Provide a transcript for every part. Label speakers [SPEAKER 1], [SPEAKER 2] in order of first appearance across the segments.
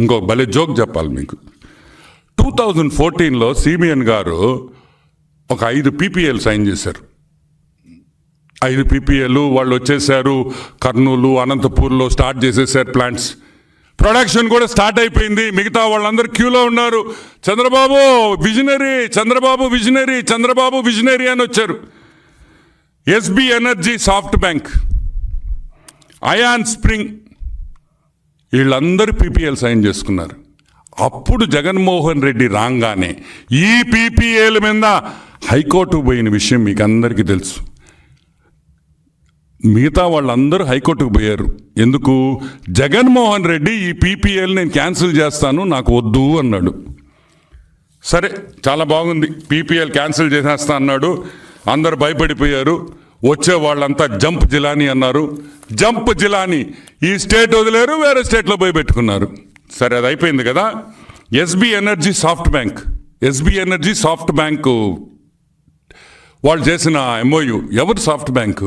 [SPEAKER 1] ఇంకో భలే జోక్ చెప్పాలి మీకు. టూ థౌజండ్ ఫోర్టీన్లో సిబిఎన్ గారు ఒక ఐదు పీపీఎల్ సైన్ చేశారు. ఐదు పీపీఎల్ వాళ్ళు వచ్చేసారు కర్నూలు అనంతపూర్లో స్టార్ట్ చేసేసారు ప్లాంట్స్. ప్రొడక్షన్ కూడా స్టార్ట్ అయిపోయింది. మిగతా వాళ్ళందరూ క్యూలో ఉన్నారు. Chandrababu visionary Chandrababu visionary Chandrababu visionary అని వచ్చారు. ఎస్బి ఎనర్జీ సాఫ్ట్ బ్యాంక్ అయాన్ స్ప్రింగ్ వీళ్ళందరూ పీపీఎల్ సైన్ చేసుకున్నారు. అప్పుడు జగన్మోహన్ రెడ్డి రాగానే ఈ పీపీఎల్ మీద హైకోర్టు పోయిన విషయం మీకు అందరికీ తెలుసు. మిగతా వాళ్ళందరూ హైకోర్టుకు పోయారు. ఎందుకు? జగన్మోహన్ రెడ్డి ఈ పీపీఎల్ నేను క్యాన్సిల్ చేస్తాను నాకు వద్దు అన్నాడు. సరే చాలా బాగుంది. పీపీఎల్ క్యాన్సిల్ చేసేస్తా అన్నాడు. అందరు భయపడిపోయారు. వచ్చే వాళ్ళంతా జంప్ జిలానీ అన్నారు. జంప్ జిలానీ. ఈ స్టేట్ వదిలేరు వేరే స్టేట్లో పోయి పెట్టుకున్నారు. సరే అది అయిపోయింది కదా. SB energy SoftBank. SB energy SoftBank. వాళ్ళు చేసిన ఎంఓయు ఎవరు SoftBank?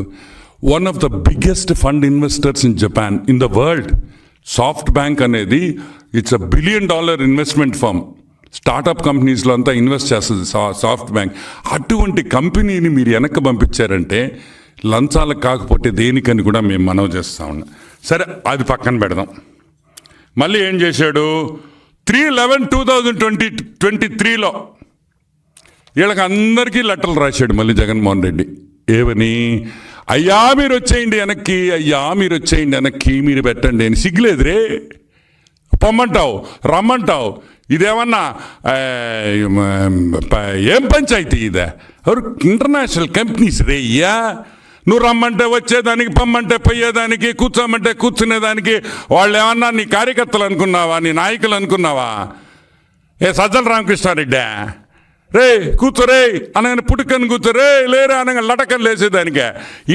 [SPEAKER 1] One of the biggest fund investors in Japan in the world SoftBank అనేది it's a billion dollar investment firm startup కంపెనీస్లో అంతా ఇన్వెస్ట్ చేస్తుంది సా- సాఫ్ట్ బ్యాంక్. అటువంటి కంపెనీని మీరు వెనక్కి పంపించారంటే లంచాలకు కాకపోతే దేనికని కూడా మేము మనవి చేస్తా ఉన్నాం. సరే అది పక్కన పెడదాం. మళ్ళీ ఏం చేశాడు? Three eleven two thousand twenty twenty త్రీలో వీళ్ళకి అందరికీ లెటర్లు రాశాడు మళ్ళీ జగన్మోహన్ రెడ్డి. ఏమని? అయ్యా మీరు వచ్చేయండి వెనక్కి అయ్యా మీరు వచ్చేయండి వెనక్కి మీరు పెట్టండి అని సిగ్గులేదురే. పొమ్మంటావు రమ్మంటావు. ఇదేమన్నా ఏం పంచాయతీ ఇదే? ఇంటర్నేషనల్ కంపెనీస్ రే అయ్యా నువ్వు రమ్మంటే వచ్చేదానికి పమ్మంటే పోయేదానికి కూర్చోమంటే కూర్చునేదానికి వాళ్ళు ఏమన్నా నీ కార్యకర్తలు అనుకున్నావా నీ నాయకులు అనుకున్నావా? ఏ సజ్జల రామకృష్ణారెడ్డి? రే కూతురే అనగానే పుట్టుకని కూతురే లేరా అనగా లటకని లేసేదానికే.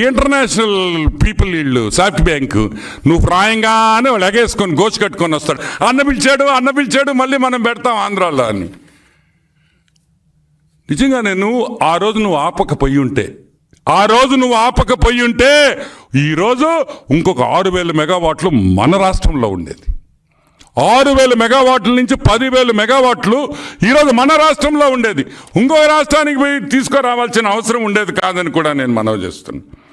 [SPEAKER 1] ఇంటర్నేషనల్ పీపుల్ వీళ్ళు సాఫ్ట్ బ్యాంకు నువ్వు ప్రాయంగానే వాళ్ళు ఎగేసుకొని గోచి కట్టుకొని వస్తాడు. అన్న పిలిచాడు అన్న పిలిచాడు మళ్ళీ మనం పెడతాం ఆంధ్రాలో అని. నిజంగా నేను ఆ రోజు నువ్వు ఆపకపోయి ఉంటే ఆ రోజు నువ్వు ఆపకపోయి ఉంటే ఈరోజు ఇంకొక ఆరు వేల మెగావాట్లు మన రాష్ట్రంలో ఉండేది. ఆరు వేల మెగావాట్ల నుంచి పదివేలు మెగావాట్లు ఈరోజు మన రాష్ట్రంలో ఉండేది. ఇంకో రాష్ట్రానికి పోయి తీసుకురావాల్సిన అవసరం ఉండేది కాదని కూడా నేను మనవి చేస్తున్నాను